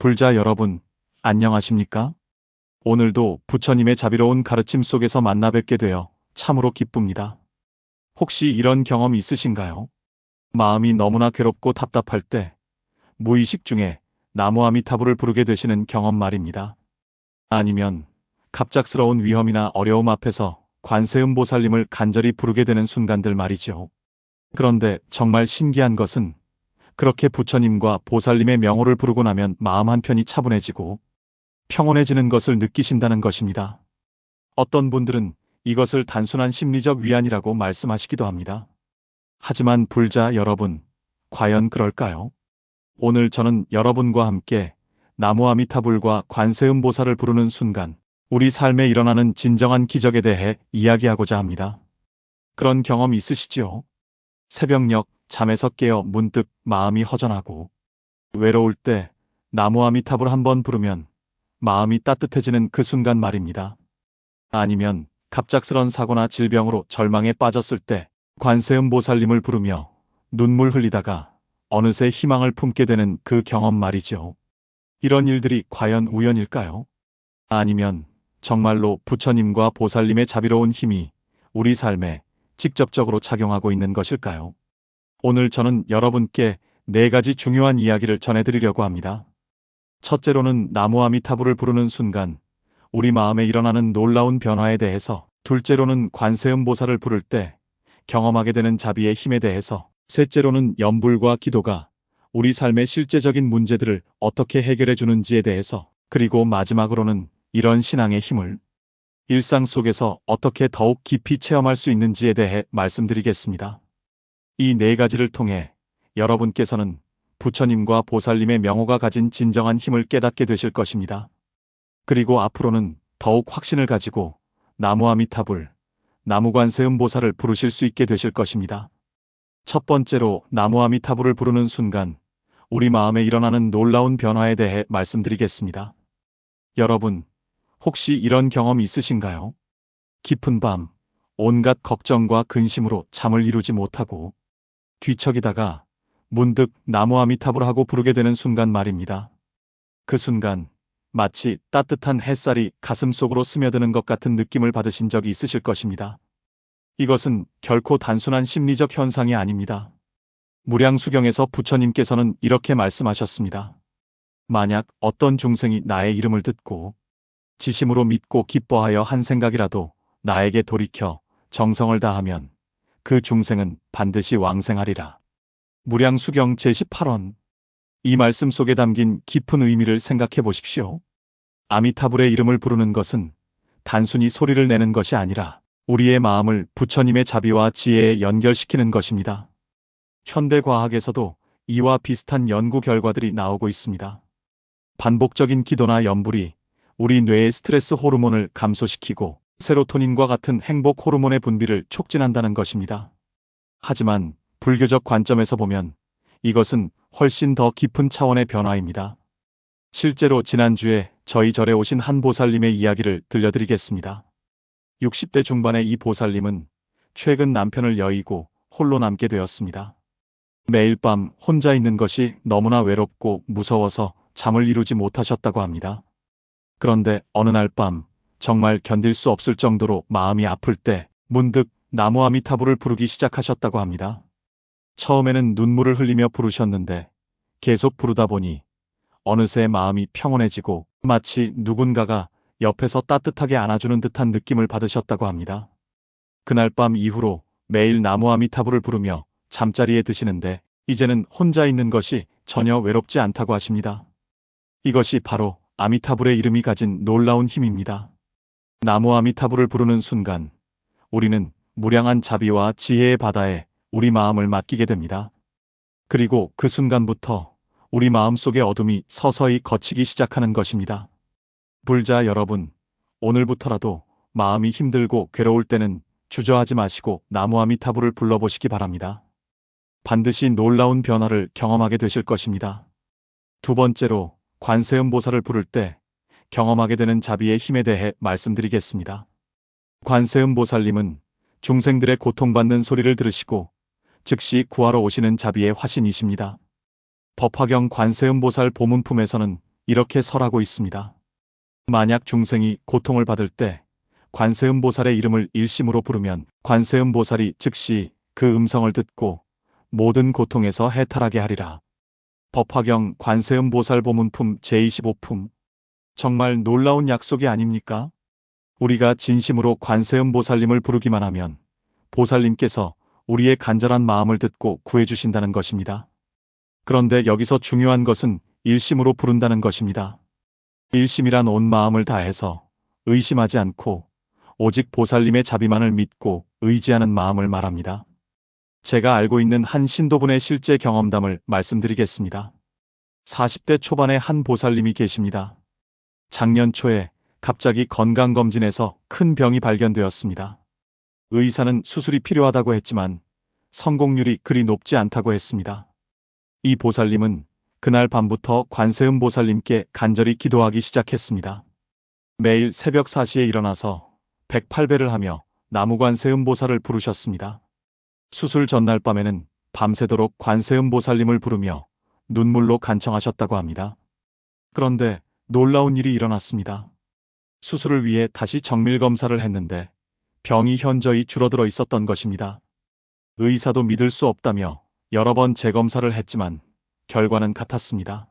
불자 여러분, 안녕하십니까? 오늘도 부처님의 자비로운 가르침 속에서 만나 뵙게 되어 참으로 기쁩니다. 혹시 이런 경험 있으신가요? 마음이 너무나 괴롭고 답답할 때 무의식 중에 나무 아미타불을 부르게 되시는 경험 말입니다. 아니면 갑작스러운 위험이나 어려움 앞에서 관세음 보살님을 간절히 부르게 되는 순간들 말이죠. 그런데 정말 신기한 것은 그렇게 부처님과 보살님의 명호를 부르고 나면 마음 한편이 차분해지고 평온해지는 것을 느끼신다는 것입니다. 어떤 분들은 이것을 단순한 심리적 위안이라고 말씀하시기도 합니다. 하지만 불자 여러분, 과연 그럴까요? 오늘 저는 여러분과 함께 나무 아미타불과 관세음 보살을 부르는 순간 우리 삶에 일어나는 진정한 기적에 대해 이야기하고자 합니다. 그런 경험 있으시죠? 새벽녘 잠에서 깨어 문득 마음이 허전하고 외로울 때 나무 아미타불 한번 부르면 마음이 따뜻해지는 그 순간 말입니다. 아니면 갑작스런 사고나 질병으로 절망에 빠졌을 때 관세음 보살님을 부르며 눈물 흘리다가 어느새 희망을 품게 되는 그 경험 말이죠. 이런 일들이 과연 우연일까요? 아니면 정말로 부처님과 보살님의 자비로운 힘이 우리 삶에 직접적으로 작용하고 있는 것일까요? 오늘 저는 여러분께 네 가지 중요한 이야기를 전해드리려고 합니다. 첫째로는 나무 아미타불을 부르는 순간 우리 마음에 일어나는 놀라운 변화에 대해서 둘째로는 관세음 보살을 부를 때 경험하게 되는 자비의 힘에 대해서 셋째로는 연불과 기도가 우리 삶의 실제적인 문제들을 어떻게 해결해 주는지에 대해서 그리고 마지막으로는 이런 신앙의 힘을 일상 속에서 어떻게 더욱 깊이 체험할 수 있는지에 대해 말씀드리겠습니다. 이 네 가지를 통해 여러분께서는 부처님과 보살님의 명호가 가진 진정한 힘을 깨닫게 되실 것입니다. 그리고 앞으로는 더욱 확신을 가지고 나무 아미타불, 나무관세음 보살을 부르실 수 있게 되실 것입니다. 첫 번째로 나무 아미타불을 부르는 순간 우리 마음에 일어나는 놀라운 변화에 대해 말씀드리겠습니다. 여러분, 혹시 이런 경험 있으신가요? 깊은 밤, 온갖 걱정과 근심으로 잠을 이루지 못하고 뒤척이다가 문득 나무 아미타불 하고 부르게 되는 순간 말입니다. 그 순간 마치 따뜻한 햇살이 가슴 속으로 스며드는 것 같은 느낌을 받으신 적이 있으실 것입니다. 이것은 결코 단순한 심리적 현상이 아닙니다. 무량수경에서 부처님께서는 이렇게 말씀하셨습니다. 만약 어떤 중생이 나의 이름을 듣고 지심으로 믿고 기뻐하여 한 생각이라도 나에게 돌이켜 정성을 다하면 그 중생은 반드시 왕생하리라. 무량수경 제18원. 이 말씀 속에 담긴 깊은 의미를 생각해 보십시오. 아미타불의 이름을 부르는 것은 단순히 소리를 내는 것이 아니라 우리의 마음을 부처님의 자비와 지혜에 연결시키는 것입니다. 현대 과학에서도 이와 비슷한 연구 결과들이 나오고 있습니다. 반복적인 기도나 연불이 우리 뇌의 스트레스 호르몬을 감소시키고 세로토닌과 같은 행복 호르몬의 분비를 촉진한다는 것입니다. 하지만 불교적 관점에서 보면 이것은 훨씬 더 깊은 차원의 변화입니다. 실제로 지난주에 저희 절에 오신 한 보살님의 이야기를 들려드리겠습니다. 60대 중반의 이 보살님은 최근 남편을 여의고 홀로 남게 되었습니다. 매일 밤 혼자 있는 것이 너무나 외롭고 무서워서 잠을 이루지 못하셨다고 합니다. 그런데 어느 날 밤 정말 견딜 수 없을 정도로 마음이 아플 때 문득 나무 아미타불을 부르기 시작하셨다고 합니다. 처음에는 눈물을 흘리며 부르셨는데 계속 부르다 보니 어느새 마음이 평온해지고 마치 누군가가 옆에서 따뜻하게 안아주는 듯한 느낌을 받으셨다고 합니다. 그날 밤 이후로 매일 나무 아미타불을 부르며 잠자리에 드시는데 이제는 혼자 있는 것이 전혀 외롭지 않다고 하십니다. 이것이 바로 아미타불의 이름이 가진 놀라운 힘입니다. 나무 아미타불을 부르는 순간 우리는 무량한 자비와 지혜의 바다에 우리 마음을 맡기게 됩니다. 그리고 그 순간부터 우리 마음 속의 어둠이 서서히 거치기 시작하는 것입니다. 불자 여러분, 오늘부터라도 마음이 힘들고 괴로울 때는 주저하지 마시고 나무 아미타불을 불러보시기 바랍니다. 반드시 놀라운 변화를 경험하게 되실 것입니다. 두 번째로 관세음 보살을 부를 때 경험하게 되는 자비의 힘에 대해 말씀드리겠습니다. 관세음 보살님은 중생들의 고통받는 소리를 들으시고 즉시 구하러 오시는 자비의 화신이십니다. 법화경 관세음 보살 보문품에서는 이렇게 설하고 있습니다. 만약 중생이 고통을 받을 때 관세음 보살의 이름을 일심으로 부르면 관세음 보살이 즉시 그 음성을 듣고 모든 고통에서 해탈하게 하리라. 법화경 관세음 보살 보문품 제25품. 정말 놀라운 약속이 아닙니까? 우리가 진심으로 관세음 보살님을 부르기만 하면 보살님께서 우리의 간절한 마음을 듣고 구해주신다는 것입니다. 그런데 여기서 중요한 것은 일심으로 부른다는 것입니다. 일심이란 온 마음을 다해서 의심하지 않고 오직 보살님의 자비만을 믿고 의지하는 마음을 말합니다. 제가 알고 있는 한 신도분의 실제 경험담을 말씀드리겠습니다. 40대 초반에 한 보살님이 계십니다. 작년 초에 갑자기 건강검진에서 큰 병이 발견되었습니다. 의사는 수술이 필요하다고 했지만 성공률이 그리 높지 않다고 했습니다. 이 보살님은 그날 밤부터 관세음 보살님께 간절히 기도하기 시작했습니다. 매일 새벽 4시에 일어나서 108배를 하며 나무관세음 보살을 부르셨습니다. 수술 전날 밤에는 밤새도록 관세음 보살님을 부르며 눈물로 간청하셨다고 합니다. 그런데 놀라운 일이 일어났습니다. 수술을 위해 다시 정밀 검사를 했는데 병이 현저히 줄어들어 있었던 것입니다. 의사도 믿을 수 없다며 여러 번 재검사를 했지만 결과는 같았습니다.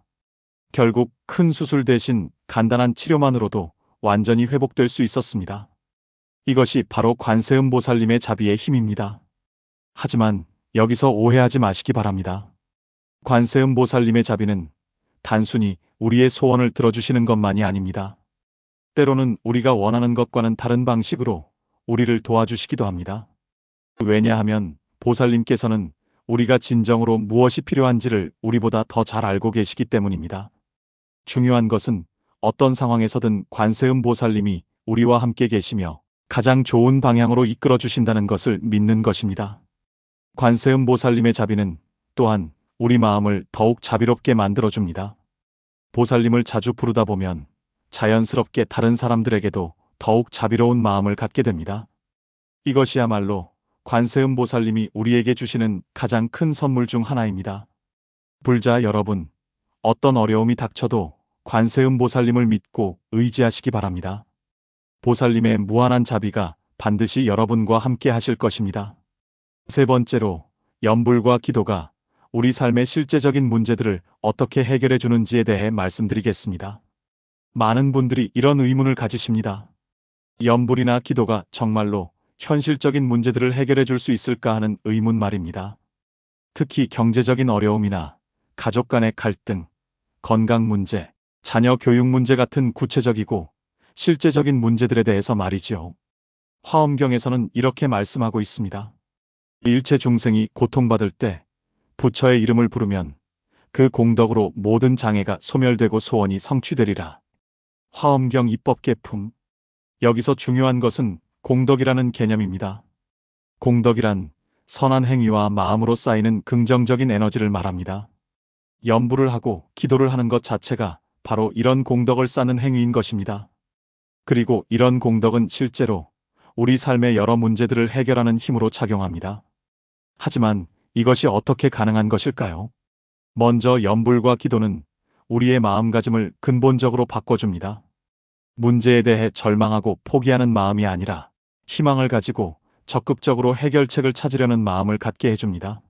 결국 큰 수술 대신 간단한 치료만으로도 완전히 회복될 수 있었습니다. 이것이 바로 관세음 보살님의 자비의 힘입니다. 하지만 여기서 오해하지 마시기 바랍니다. 관세음 보살님의 자비는 단순히 우리의 소원을 들어주시는 것만이 아닙니다. 때로는 우리가 원하는 것과는 다른 방식으로 우리를 도와주시기도 합니다. 왜냐하면 보살님께서는 우리가 진정으로 무엇이 필요한지를 우리보다 더 잘 알고 계시기 때문입니다. 중요한 것은 어떤 상황에서든 관세음 보살님이 우리와 함께 계시며 가장 좋은 방향으로 이끌어 주신다는 것을 믿는 것입니다. 관세음 보살님의 자비는 또한 우리 마음을 더욱 자비롭게 만들어 줍니다. 보살님을 자주 부르다 보면 자연스럽게 다른 사람들에게도 더욱 자비로운 마음을 갖게 됩니다. 이것이야말로 관세음 보살님이 우리에게 주시는 가장 큰 선물 중 하나입니다. 불자 여러분, 어떤 어려움이 닥쳐도 관세음 보살님을 믿고 의지하시기 바랍니다. 보살님의 무한한 자비가 반드시 여러분과 함께 하실 것입니다. 세 번째로, 염불과 기도가 우리 삶의 실제적인 문제들을 어떻게 해결해 주는지에 대해 말씀드리겠습니다. 많은 분들이 이런 의문을 가지십니다. 염불이나 기도가 정말로 현실적인 문제들을 해결해 줄 수 있을까 하는 의문 말입니다. 특히 경제적인 어려움이나 가족 간의 갈등, 건강 문제, 자녀 교육 문제 같은 구체적이고 실제적인 문제들에 대해서 말이지요. 화엄경에서는 이렇게 말씀하고 있습니다. 일체 중생이 고통받을 때 부처의 이름을 부르면 그 공덕으로 모든 장애가 소멸되고 소원이 성취되리라. 화엄경 입법계품. 여기서 중요한 것은 공덕이라는 개념입니다. 공덕이란 선한 행위와 마음으로 쌓이는 긍정적인 에너지를 말합니다. 염불을 하고 기도를 하는 것 자체가 바로 이런 공덕을 쌓는 행위인 것입니다. 그리고 이런 공덕은 실제로 우리 삶의 여러 문제들을 해결하는 힘으로 작용합니다. 하지만 이것이 어떻게 가능한 것일까요? 먼저 염불과 기도는 우리의 마음가짐을 근본적으로 바꿔줍니다. 문제에 대해 절망하고 포기하는 마음이 아니라 희망을 가지고 적극적으로 해결책을 찾으려는 마음을 갖게 해줍니다.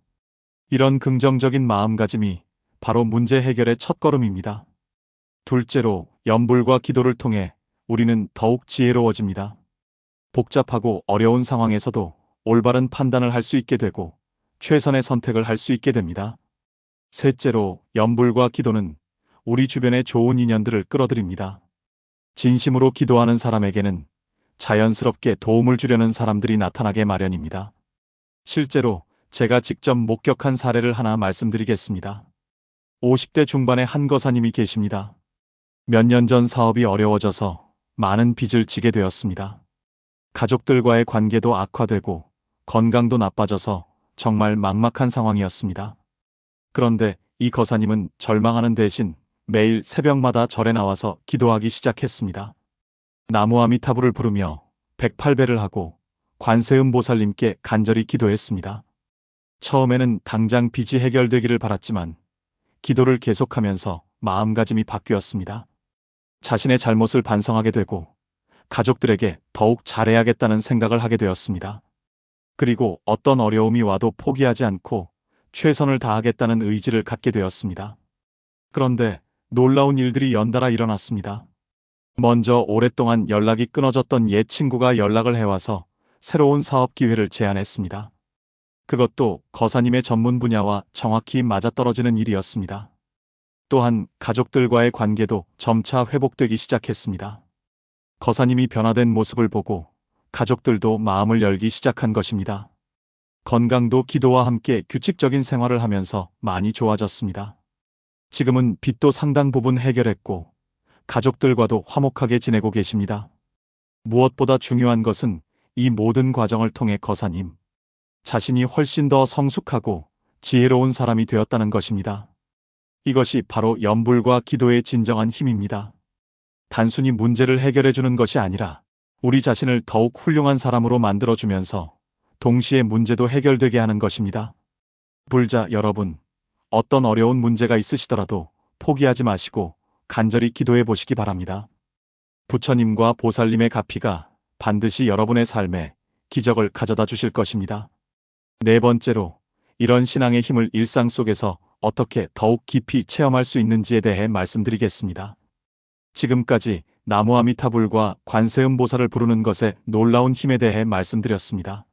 이런 긍정적인 마음가짐이 바로 문제 해결의 첫걸음입니다. 둘째로 염불과 기도를 통해 우리는 더욱 지혜로워집니다. 복잡하고 어려운 상황에서도 올바른 판단을 할 수 있게 되고 최선의 선택을 할 수 있게 됩니다. 셋째로 염불과 기도는 우리 주변의 좋은 인연들을 끌어들입니다. 진심으로 기도하는 사람에게는 자연스럽게 도움을 주려는 사람들이 나타나게 마련입니다. 실제로 제가 직접 목격한 사례를 하나 말씀드리겠습니다. 50대 중반의 한 거사님이 계십니다. 몇 년 전 사업이 어려워져서 많은 빚을 지게 되었습니다. 가족들과의 관계도 악화되고 건강도 나빠져서 정말 막막한 상황이었습니다. 그런데 이 거사님은 절망하는 대신 매일 새벽마다 절에 나와서 기도하기 시작했습니다. 나무아미타불을 부르며 108배를 하고 관세음 보살님께 간절히 기도했습니다. 처음에는 당장 빚이 해결되기를 바랐지만 기도를 계속하면서 마음가짐이 바뀌었습니다. 자신의 잘못을 반성하게 되고 가족들에게 더욱 잘해야겠다는 생각을 하게 되었습니다. 그리고 어떤 어려움이 와도 포기하지 않고 최선을 다하겠다는 의지를 갖게 되었습니다. 그런데 놀라운 일들이 연달아 일어났습니다. 먼저 오랫동안 연락이 끊어졌던 옛 친구가 연락을 해와서 새로운 사업 기회를 제안했습니다. 그것도 거사님의 전문 분야와 정확히 맞아떨어지는 일이었습니다. 또한 가족들과의 관계도 점차 회복되기 시작했습니다. 거사님이 변화된 모습을 보고 가족들도 마음을 열기 시작한 것입니다. 건강도 기도와 함께 규칙적인 생활을 하면서 많이 좋아졌습니다. 지금은 빚도 상당 부분 해결했고 가족들과도 화목하게 지내고 계십니다. 무엇보다 중요한 것은 이 모든 과정을 통해 거사님 자신이 훨씬 더 성숙하고 지혜로운 사람이 되었다는 것입니다. 이것이 바로 연불과 기도의 진정한 힘입니다. 단순히 문제를 해결해 주는 것이 아니라 우리 자신을 더욱 훌륭한 사람으로 만들어주면서 동시에 문제도 해결되게 하는 것입니다. 불자 여러분, 어떤 어려운 문제가 있으시더라도 포기하지 마시고 간절히 기도해 보시기 바랍니다. 부처님과 보살님의 가피가 반드시 여러분의 삶에 기적을 가져다 주실 것입니다. 네 번째로, 이런 신앙의 힘을 일상 속에서 어떻게 더욱 깊이 체험할 수 있는지에 대해 말씀드리겠습니다. 지금까지 나무 아미타불과 관세음 보살을 부르는 것에 놀라운 힘에 대해 말씀드렸습니다.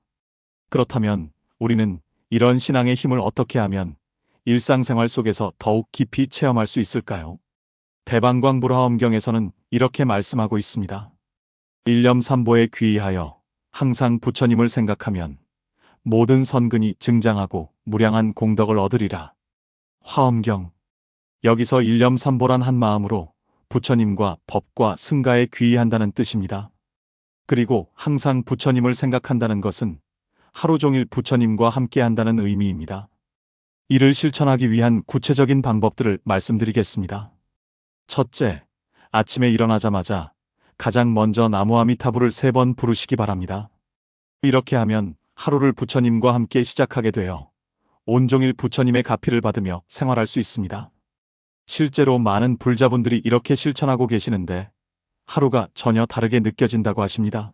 그렇다면 우리는 이런 신앙의 힘을 어떻게 하면 일상생활 속에서 더욱 깊이 체험할 수 있을까요? 대방광 불화엄경에서는 이렇게 말씀하고 있습니다. 일념삼보에 귀의하여 항상 부처님을 생각하면 모든 선근이 증장하고 무량한 공덕을 얻으리라. 화엄경 여기서 일념삼보란 한 마음으로 부처님과 법과 승가에 귀의한다는 뜻입니다. 그리고 항상 부처님을 생각한다는 것은 하루 종일 부처님과 함께 한다는 의미입니다. 이를 실천하기 위한 구체적인 방법들을 말씀드리겠습니다. 첫째, 아침에 일어나자마자 가장 먼저 나무 아미타불을 세 번 부르시기 바랍니다. 이렇게 하면 하루를 부처님과 함께 시작하게 되어 온종일 부처님의 가피를 받으며 생활할 수 있습니다. 실제로 많은 불자분들이 이렇게 실천하고 계시는데 하루가 전혀 다르게 느껴진다고 하십니다.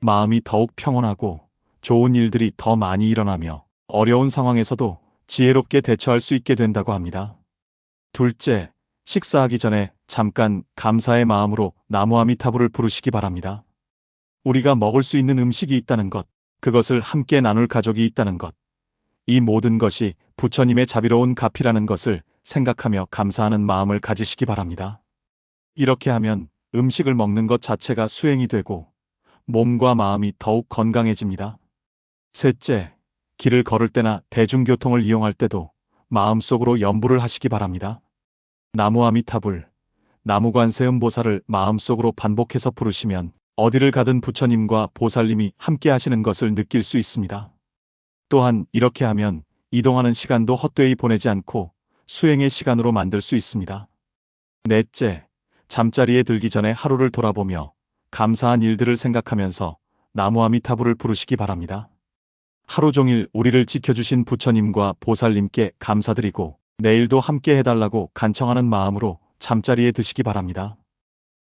마음이 더욱 평온하고 좋은 일들이 더 많이 일어나며 어려운 상황에서도 지혜롭게 대처할 수 있게 된다고 합니다. 둘째, 식사하기 전에 잠깐 감사의 마음으로 나무 아미타불을 부르시기 바랍니다. 우리가 먹을 수 있는 음식이 있다는 것, 그것을 함께 나눌 가족이 있다는 것, 이 모든 것이 부처님의 자비로운 가피라는 것을 생각하며 감사하는 마음을 가지시기 바랍니다. 이렇게 하면 음식을 먹는 것 자체가 수행이 되고 몸과 마음이 더욱 건강해집니다. 셋째, 길을 걸을 때나 대중교통을 이용할 때도 마음속으로 염불을 하시기 바랍니다. 나무 아미타불, 나무관세음 보살을 마음속으로 반복해서 부르시면 어디를 가든 부처님과 보살님이 함께 하시는 것을 느낄 수 있습니다. 또한 이렇게 하면 이동하는 시간도 헛되이 보내지 않고 수행의 시간으로 만들 수 있습니다. 넷째, 잠자리에 들기 전에 하루를 돌아보며 감사한 일들을 생각하면서 나무 아미타불을 부르시기 바랍니다. 하루 종일 우리를 지켜주신 부처님과 보살님께 감사드리고 내일도 함께 해달라고 간청하는 마음으로 잠자리에 드시기 바랍니다.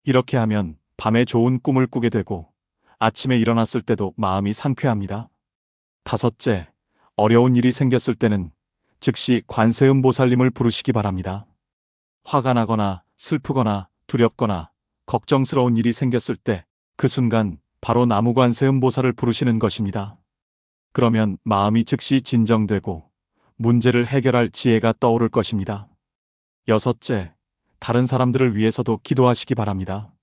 이렇게 하면 밤에 좋은 꿈을 꾸게 되고 아침에 일어났을 때도 마음이 상쾌합니다. 다섯째, 어려운 일이 생겼을 때는 즉시 관세음 보살님을 부르시기 바랍니다. 화가 나거나 슬프거나 두렵거나 걱정스러운 일이 생겼을 때 그 순간 바로 나무 관세음 보살을 부르시는 것입니다. 그러면 마음이 즉시 진정되고 문제를 해결할 지혜가 떠오를 것입니다. 여섯째, 다른 사람들을 위해서도 기도하시기 바랍니다.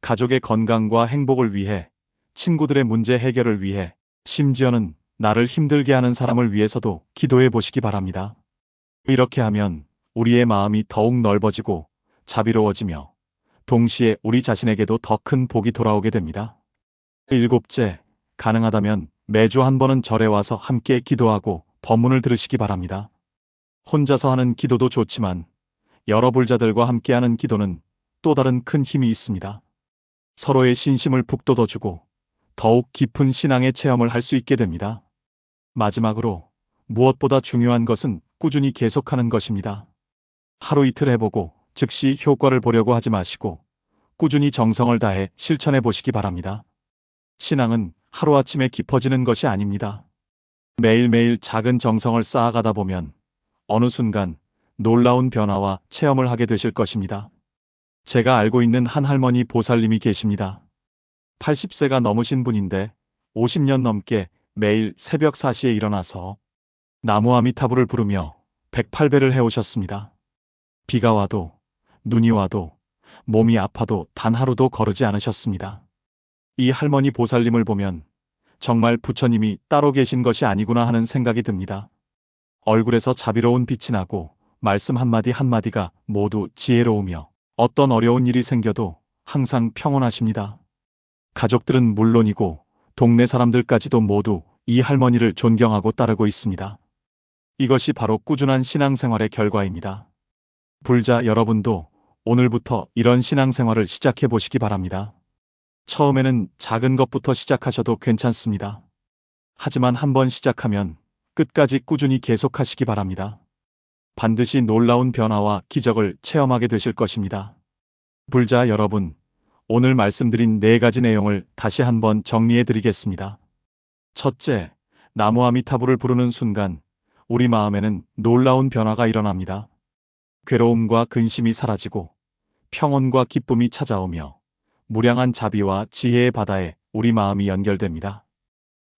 가족의 건강과 행복을 위해, 친구들의 문제 해결을 위해, 심지어는 나를 힘들게 하는 사람을 위해서도 기도해 보시기 바랍니다. 이렇게 하면 우리의 마음이 더욱 넓어지고 자비로워지며 동시에 우리 자신에게도 더 큰 복이 돌아오게 됩니다. 일곱째, 가능하다면 매주 한 번은 절에 와서 함께 기도하고 법문을 들으시기 바랍니다. 혼자서 하는 기도도 좋지만 여러 불자들과 함께하는 기도는 또 다른 큰 힘이 있습니다. 서로의 신심을 북돋워주고 더욱 깊은 신앙의 체험을 할 수 있게 됩니다. 마지막으로 무엇보다 중요한 것은 꾸준히 계속하는 것입니다. 하루 이틀 해보고 즉시 효과를 보려고 하지 마시고 꾸준히 정성을 다해 실천해 보시기 바랍니다. 신앙은 하루아침에 깊어지는 것이 아닙니다. 매일매일 작은 정성을 쌓아가다 보면 어느 순간 놀라운 변화와 체험을 하게 되실 것입니다. 제가 알고 있는 한 할머니 보살님이 계십니다. 80세가 넘으신 분인데 50년 넘게 매일 새벽 4시에 일어나서 나무 아미타불을 부르며 108배를 해오셨습니다. 비가 와도 눈이 와도 몸이 아파도 단 하루도 거르지 않으셨습니다. 이 할머니 보살님을 보면 정말 부처님이 따로 계신 것이 아니구나 하는 생각이 듭니다. 얼굴에서 자비로운 빛이 나고 말씀 한마디 한마디가 모두 지혜로우며 어떤 어려운 일이 생겨도 항상 평온하십니다. 가족들은 물론이고 동네 사람들까지도 모두 이 할머니를 존경하고 따르고 있습니다. 이것이 바로 꾸준한 신앙생활의 결과입니다. 불자 여러분도 오늘부터 이런 신앙생활을 시작해 보시기 바랍니다. 처음에는 작은 것부터 시작하셔도 괜찮습니다. 하지만 한번 시작하면 끝까지 꾸준히 계속하시기 바랍니다. 반드시 놀라운 변화와 기적을 체험하게 되실 것입니다. 불자 여러분, 오늘 말씀드린 네 가지 내용을 다시 한번 정리해 드리겠습니다. 첫째, 나무 아미타불을 부르는 순간 우리 마음에는 놀라운 변화가 일어납니다. 괴로움과 근심이 사라지고 평온과 기쁨이 찾아오며 무량한 자비와 지혜의 바다에 우리 마음이 연결됩니다.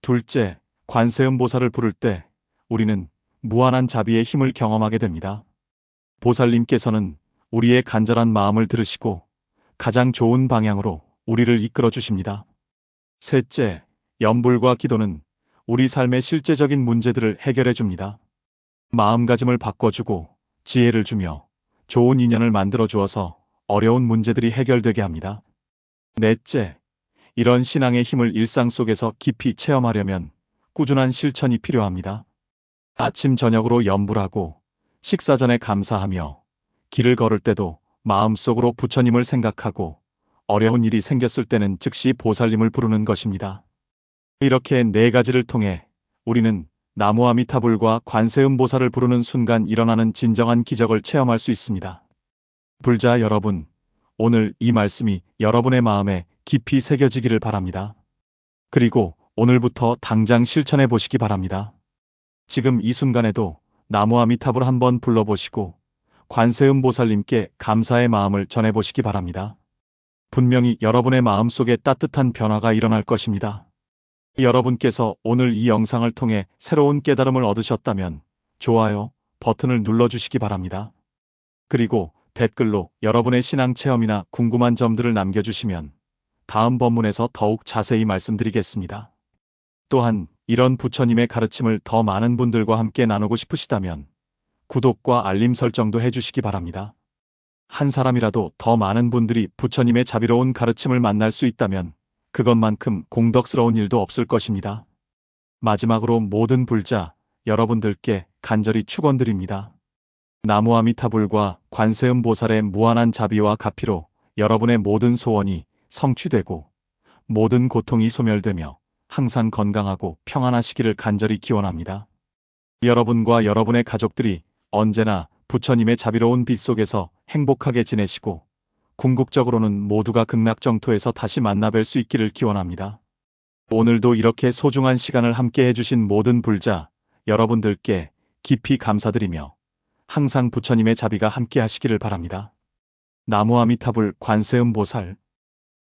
둘째, 관세음 보살을 부를 때 우리는 무한한 자비의 힘을 경험하게 됩니다. 보살님께서는 우리의 간절한 마음을 들으시고 가장 좋은 방향으로 우리를 이끌어 주십니다. 셋째, 염불과 기도는 우리 삶의 실제적인 문제들을 해결해 줍니다. 마음가짐을 바꿔주고 지혜를 주며 좋은 인연을 만들어 주어서 어려운 문제들이 해결되게 합니다. 넷째, 이런 신앙의 힘을 일상 속에서 깊이 체험하려면 꾸준한 실천이 필요합니다. 아침 저녁으로 염불하고 식사 전에 감사하며 길을 걸을 때도 마음속으로 부처님을 생각하고 어려운 일이 생겼을 때는 즉시 보살님을 부르는 것입니다. 이렇게 네 가지를 통해 우리는 나무 아미타불과 관세음 보살을 부르는 순간 일어나는 진정한 기적을 체험할 수 있습니다. 불자 여러분, 오늘 이 말씀이 여러분의 마음에 깊이 새겨지기를 바랍니다. 그리고 오늘부터 당장 실천해 보시기 바랍니다. 지금 이 순간에도 나무 아미타불 한번 불러보시고 관세음 보살님께 감사의 마음을 전해보시기 바랍니다. 분명히 여러분의 마음속에 따뜻한 변화가 일어날 것입니다. 여러분께서 오늘 이 영상을 통해 새로운 깨달음을 얻으셨다면 좋아요 버튼을 눌러주시기 바랍니다. 그리고 댓글로 여러분의 신앙 체험이나 궁금한 점들을 남겨주시면 다음 본문에서 더욱 자세히 말씀드리겠습니다. 또한 이런 부처님의 가르침을 더 많은 분들과 함께 나누고 싶으시다면 구독과 알림 설정도 해주시기 바랍니다. 한 사람이라도 더 많은 분들이 부처님의 자비로운 가르침을 만날 수 있다면 그것만큼 공덕스러운 일도 없을 것입니다. 마지막으로 모든 불자 여러분들께 간절히 축원드립니다. 나무 아미타불과 관세음 보살의 무한한 자비와 가피로 여러분의 모든 소원이 성취되고 모든 고통이 소멸되며 항상 건강하고 평안하시기를 간절히 기원합니다. 여러분과 여러분의 가족들이 언제나 부처님의 자비로운 빛 속에서 행복하게 지내시고 궁극적으로는 모두가 극락정토에서 다시 만나뵐 수 있기를 기원합니다. 오늘도 이렇게 소중한 시간을 함께 해주신 모든 불자 여러분들께 깊이 감사드리며 항상 부처님의 자비가 함께 하시기를 바랍니다. 나무 아미타불 관세음 보살